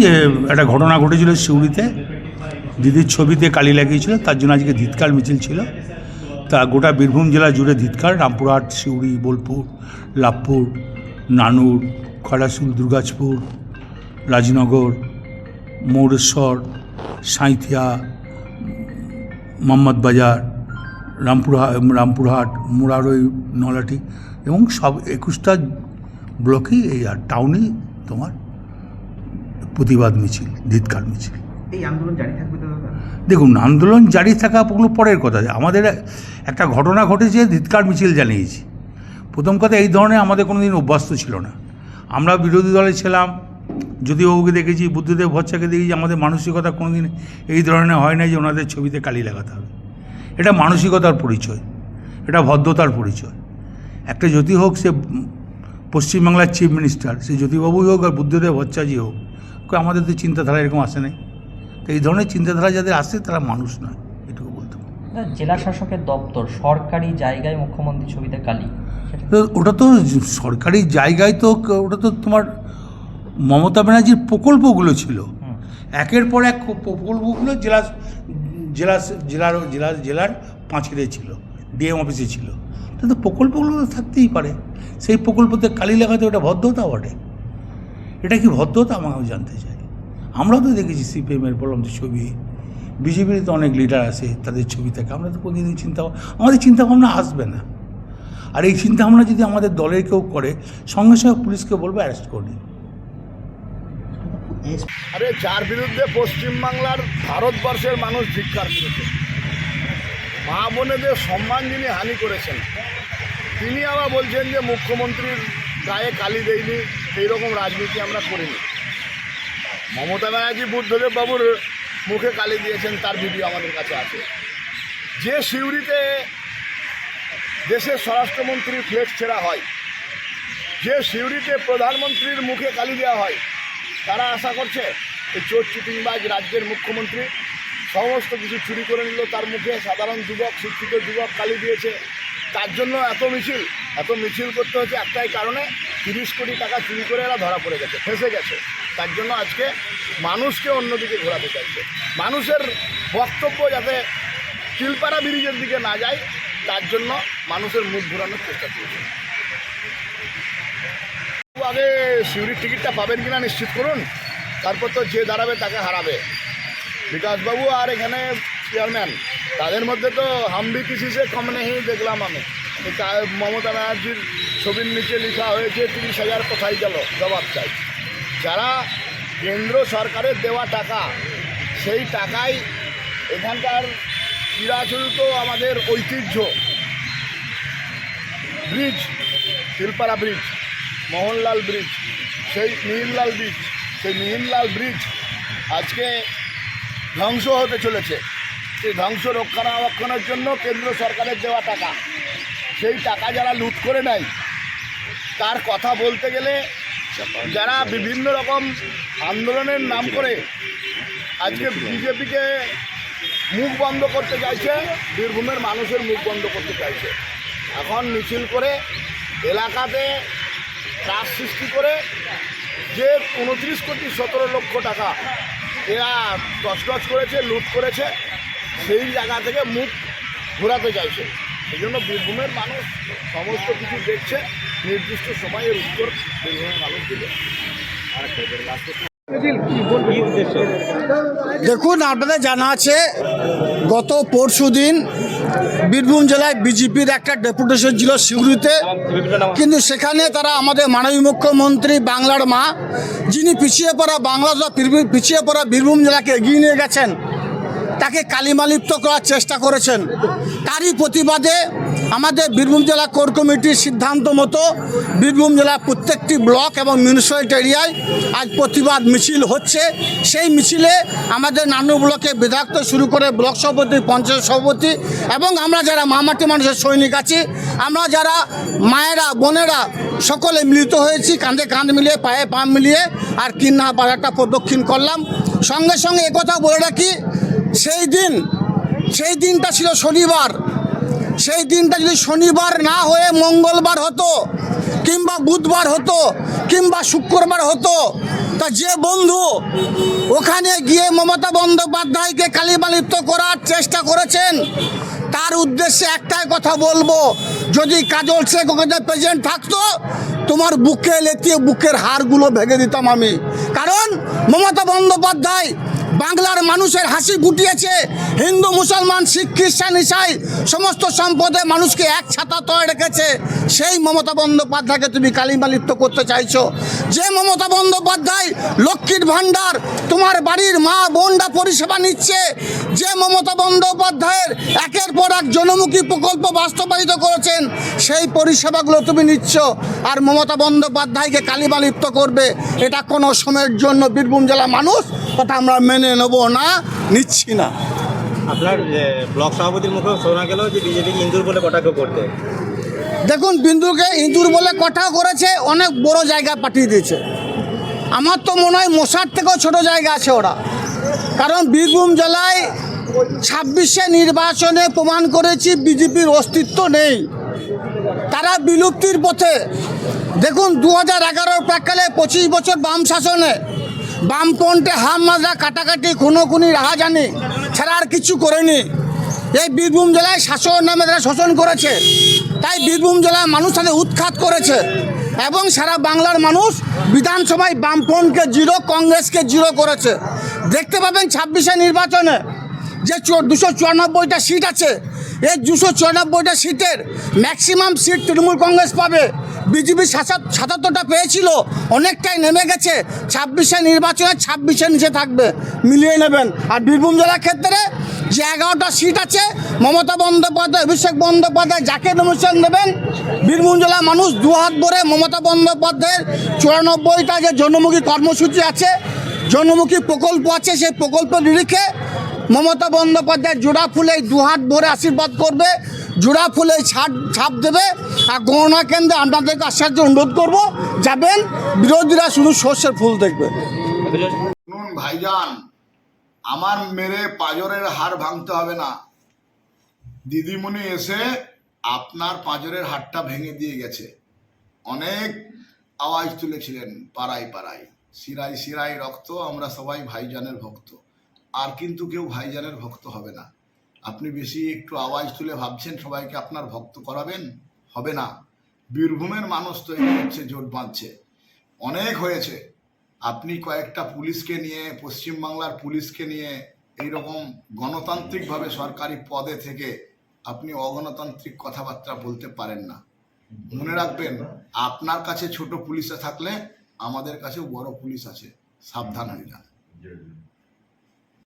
যে একটা ঘটনা ঘটেছিল সিউড়িতে, দিদির ছবিতে কালি লাগিয়েছিল, তার জন্য আজকে ধিৎকার মিছিল ছিল। তা গোটা বীরভূম জেলা জুড়ে ধিৎকার, রামপুরহাট, সিউড়ি, বোলপুর, লাভপুর, নানুর খড়াশুল দুর্গাজপুর, রাজনগর, মৌরেশ্বর, সাঁইথিয়া, মোহাম্মদ বাজার রামপুরহাট রামপুরহাট, মুরারই, নলাটি এবং সব একুশটা ব্লকেই এই আর, টাউনেই তোমার প্রতিবাদ মিছিল ধিৎকার মিছিল। এই আন্দোলন জারি থাকবে দেখুন আন্দোলন জারি থাকা ওগুলো পরের কথা। আমাদের একটা ঘটনা ঘটেছে ধিৎকার মিছিল জানিয়েছি। প্রথম কথা এই ধরনের আমাদের কোনো দিন অভ্যস্ত ছিল না। আমরা বিরোধী দলে ছিলাম যদিবাবুকে দেখেছি বুদ্ধদেব ভট্টাকে দেখেছি আমাদের মানসিকতা কোনো দিন এই ধরনের হয় না যে ওনাদের ছবিতে কালি লাগাতে হবে। এটা মানসিকতার পরিচয় এটা ভদ্রতার পরিচয়। একটা জ্যোতি হোক সে পশ্চিমবাংলার চিফ মিনিস্টার সে জ্যোতিবাবুই হোক আর বুদ্ধদেব ভট্টাচার্য হোক আমাদের তো চিন্তাধারা এরকম আসে নাই। তো এই ধরনের চিন্তাধারা যাদের আসে তারা মানুষ নয় এটুকু বলতে। জেলা শাসকের দপ্তর সরকারি জায়গায় মুখ্যমন্ত্রী ছবিতে কালি। তো ওটা তো সরকারি জায়গায় তো ওটা তো তোমার মমতা ব্যানার্জির প্রকল্পগুলো ছিল। একের পর এক প্রকল্পগুলো জেলা জেলা জেলার জেলা জেলার পাঁচিলে ছিল ডিএম অফিসে ছিল। তো তো প্রকল্পগুলো তো থাকতেই পারে। সেই প্রকল্পতে কালি লাগাতে ওটা ভদ্রতা বটে। এটা কি ভদ্রতা? আমাকে জানতে চাই। আমরা তো দেখেছি সিপিএমের বললাম যে ছবি। বিজেপির তো অনেক লিডার আছে, তাদের ছবি থাকে। আমরা তো কোনোদিন চিন্তা আমাদের চিন্তাভাবনা আসবে না। আর এই চিন্তাভাবনা যদি আমাদের দলের কেউ করে, সঙ্গে সঙ্গে পুলিশকে বলব অ্যারেস্ট করে। আরে যার বিরুদ্ধে পশ্চিমবাংলার ভারতবর্ষের মানুষ ধিক্কার করেছে, মা বোনেদের সম্মান যিনি হানি করেছেন, তিনি আবার বলছেন যে মুখ্যমন্ত্রীর গায়ে কালি দেয়নি। সেই রকম রাজনীতি আমরা করিনি। মমতা ব্যানার্জি, বুদ্ধদেব বাবুর মুখে কালি দিয়েছেন, তার ভিডিও আমাদের কাছে আছে। যে সিউড়িতে দেশের স্বরাষ্ট্রমন্ত্রীর ফ্লেক্স ছেঁড়া হয়, যে সিউড়িতে প্রধানমন্ত্রীর মুখে কালি দেওয়া হয়, তারা আশা করছে এই চোর চিটিংবাজ রাজ্যের মুখ্যমন্ত্রী সমস্ত কিছু চুরি করে নিল, তার মুখে সাধারণ যুবক, শিক্ষিত যুবক কালি দিয়েছে। তার জন্য এত মিছিল এত মিছিল করতে হচ্ছে একটাই কারণে, তিরিশ কোটি টাকা চুরি করে এরা ধরা পড়ে গেছে, ফেঁসে গেছে। তার জন্য আজকে মানুষকে অন্যদিকে ঘোরাতে চাইছে। মানুষের বক্তব্য যাতে চিলপাড়া ব্রিজের দিকে না যায়, তার জন্য মানুষের মুখ ঘোরানোর চেষ্টা করছে আগে সিউড়ির টিকিটটা পাবেন কিনা নিশ্চিত করুন, তারপর তো যে দাঁড়াবে তাকে হারাবে। বিকাশবাবু আর এখানে চেয়ারম্যান তাদের মধ্যে তো হামবি কিসি সে কম নেই, দেখলাম আমি। মমতা ব্যানার্জির ছবির নিচে লেখা হয়েছে, তিরিশ হাজার কোথায় গেল? জবাব চাই। যারা কেন্দ্র সরকারের দেওয়া টাকা, সেই টাকাই এখানকার চিরাচরিত আমাদের ঐতিহ্য। Bridge, Shilpara bridge, Mohanlal bridge, সেই মিহিনলাল ব্রিজ, সেই মিহিনলাল ব্রিজ আজকে ধ্বংস হতে চলেছে। সেই ধ্বংস রক্ষণাবেক্ষণের জন্য কেন্দ্র সরকারের দেওয়া টাকা। সেই টাকা যারা লুট করে নেয়, তার কথা বলতে গেলে যারা বিভিন্ন রকম আন্দোলনের নাম করে আজকে বিজেপিকে মুখ বন্ধ করতে চাইছে, বীরভূমের মানুষের মুখ বন্ধ করতে চাইছে। এখন মিছিল করে এলাকাতে ত্রাস সৃষ্টি করে যে উনত্রিশ কোটি সতেরো লক্ষ টাকা এরা তছনছ করেছে, লুট করেছে সেই জায়গা থেকে মুখ ঘোরাতে চাইছে। সেই জন্য বীরভূমের মানুষ সমস্ত কিছু দেখছে, নির্দিষ্ট সময়ের উত্তর বীরভূমের মানুষ দেবে। দেখুন, আপনাদের জানা আছে, গত পরশু দিন বীরভূম জেলায় বিজেপির একটা ডেপুটেশন ছিল সিউড়িতে। কিন্তু সেখানে তারা আমাদের মাননীয় মুখ্যমন্ত্রী বাংলার মা, যিনি পিছিয়ে পড়া বাংলা পিছিয়ে পড়া বীরভূম জেলাকে এগিয়ে নিয়ে গেছেন। তাকে কালিমালিপ্ত করার চেষ্টা করেছেন। তারই প্রতিবাদে আমাদের বীরভূম জেলা কোর কমিটির সিদ্ধান্ত মতো বীরভূম জেলার প্রত্যেকটি ব্লক এবং মিউনিসিপ্যালিটি এরিয়ায় আজ প্রতিবাদ মিছিল হচ্ছে। সেই মিছিলে আমাদের নানু ব্লকে বিধায়ক শুরু করে ব্লক সভাপতি, পঞ্চায়েত সভাপতি এবং আমরা যারা মামাটি মানুষের সৈনিক আছি, আমরা যারা মায়েরা, বোনেরা সকলে মিলিত হয়েছি, কাঁধে কাঁধ মিলিয়ে, পায়ে পা মিলিয়ে আর কিন্না বাজারটা প্রদক্ষিণ করলাম। সঙ্গে সঙ্গে একথা বলে রাখি সেই দিন, সেই দিনটা ছিল শনিবার। সেই দিনটা যদি শনিবার না হয়ে মঙ্গলবার হতো, কিংবা বুধবার হতো, কিংবা শুক্রবার হতো, তা যে বন্ধু ওখানে গিয়ে মমতা বন্দ্যোপাধ্যায়কে কালিমালিপ্ত করার চেষ্টা করেছেন, তার উদ্দেশ্যে একটাই কথা বলব, যদি কাজল শেখ ওখানে প্রেজেন্ট থাকতো, তোমার বুকে লেতিয়ে বুকের হাড়গুলো ভেঙে দিতাম আমি। কারণ মমতা বন্দ্যোপাধ্যায় বাংলার মানুষের হাসি ফুটিয়েছে। হিন্দু, মুসলমান, শিখ, খ্রিস্টান, ইসাই, সমস্ত সম্পদে মানুষকে এক ছাতা তয় রেখেছে। সেই মমতা বন্দ্যোপাধ্যায়কে তুমি কালিমালিপ্ত করতে চাইছো। যে মমতা বন্দ্যোপাধ্যায় লক্ষ্মীর ভাণ্ডার, তোমার বাড়ির মা বোনরা পরিষেবা নিচ্ছে, যে মমতা বন্দ্যোপাধ্যায়ের একের পর এক জনমুখী প্রকল্প বাস্তবায়িত করেছেন, সেই পরিষেবাগুলো তুমি নিচ্ছ আর মমতা বন্দ্যোপাধ্যায়কে কালিমালিপ্ত করবে। এটা কোনো সময়ের জন্য বীরভূম জেলা মানুষ, কথা আমরা মেনে নেব না নিচ্ছি না। আপনার ব্লক সভাপতির মুখে শোনা গেল যে বিজেপি ইন্দুর বলে কটাক্ষ করতে দেখুন বিন্দুকে ইঁদুর বলে কথা করেছে অনেক বড় জায়গা পাঠিয়ে দিয়েছে। আমার তো মনে হয় মশার থেকেও ছোট জায়গা আছে ওরা। কারণ বীরভূম জেলায় ছাব্বিশে নির্বাচনে প্রমাণ করেছি বিজেপির অস্তিত্ব নেই। তারা বিলুপ্তির পথে দেখুন দু হাজার এগারোর প্রাকালে পঁচিশ বছর বাম শাসনে বামপন্থে হাম মাজা কাটাকাটি, খুনোখুনি, রাহাজানি ছাড়া আর কিছু করেনি। এই বীরভূম জেলায় শাসন নামে তারা শোষণ করেছে। তাই বীরভূম জেলার মানুষ তাদের উৎখাত করেছে এবং সারা বাংলার মানুষ বিধানসভায় বামপন্থকে জিরো, কংগ্রেসকে জিরো করেছে। দেখতে পাবেন ছাব্বিশে নির্বাচনে যে দুশো চুরানব্বইটা সিট আছে এই দুশো চুরানব্বইটা সিটের ম্যাক্সিমাম সিট তৃণমূল কংগ্রেস পাবে। বিজেপি সাতাত্তরটা পেয়েছিল, অনেকটাই নেমে গেছে। ছাব্বিশে নির্বাচনে ছাব্বিশে নিচে থাকবে, মিলিয়ে নেবেন। আর বীরভূম জেলার ক্ষেত্রে যে এগারোটা সিট আছে, মমতা বন্দ্যোপাধ্যায়, অভিষেক বন্দ্যোপাধ্যায় যাকে নমিশন দেবেন, বীরভূম জেলার মানুষ দু হাত ভরে মমতা বন্দ্যোপাধ্যায়ের চুরানব্বইটা যে জনমুখী কর্মসূচি আছে, জনমুখী প্রকল্প আছে, সেই প্রকল্পের নিরিখে মমতা বন্দ্যোপাধ্যায় জোড়া ফুলে দুহাত ভরে আশীর্বাদ করবে, জোড়া ফুলে ছাপ ছাপ দেবে, আর গণনা কেন্দ্রে আপনাদেরকে আশ্চর্য অনুরোধ করব, যাবেন, বিরোধীরা শুধু সর্ষের ফুল দেখবে। ভাইজান, আমার মেরে পাঁজরের হাড় ভাঙতে হবে না। দিদিমণি এসে আপনার পাঁজরের হাড়টা ভেঙে দিয়ে গেছে। অনেক আওয়াজ তুলেছিলেন, পাড়ায় পাড়ায়। শিরাই শিরাই রক্ত, আমরা সবাই ভাইজানের ভক্ত। আর কিন্তু কেউ ভাইজানের ভক্ত হবে না। আপনি বেশি একটু আওয়াজ তুলে ভাবছেন সবাইকে আপনার ভক্ত করাবেন? হবে না। বীরভূমের মানুষ তৈরি হচ্ছে, জোট বাঁধছে। অনেক হয়েছে। আপনি কয়েকটা পুলিশকে নিয়ে, পশ্চিমবাংলার পুলিশকে নিয়ে এইরকম গণতান্ত্রিকভাবে সরকারি পদে থেকে আপনি অগণতান্ত্রিক কথাবার্তা বলতে পারেন না। মনে রাখবেন, আপনার কাছে ছোট পুলিশে থাকলে আমাদের কাছেও বড় পুলিশ আছে। সাবধান হয়ে যান।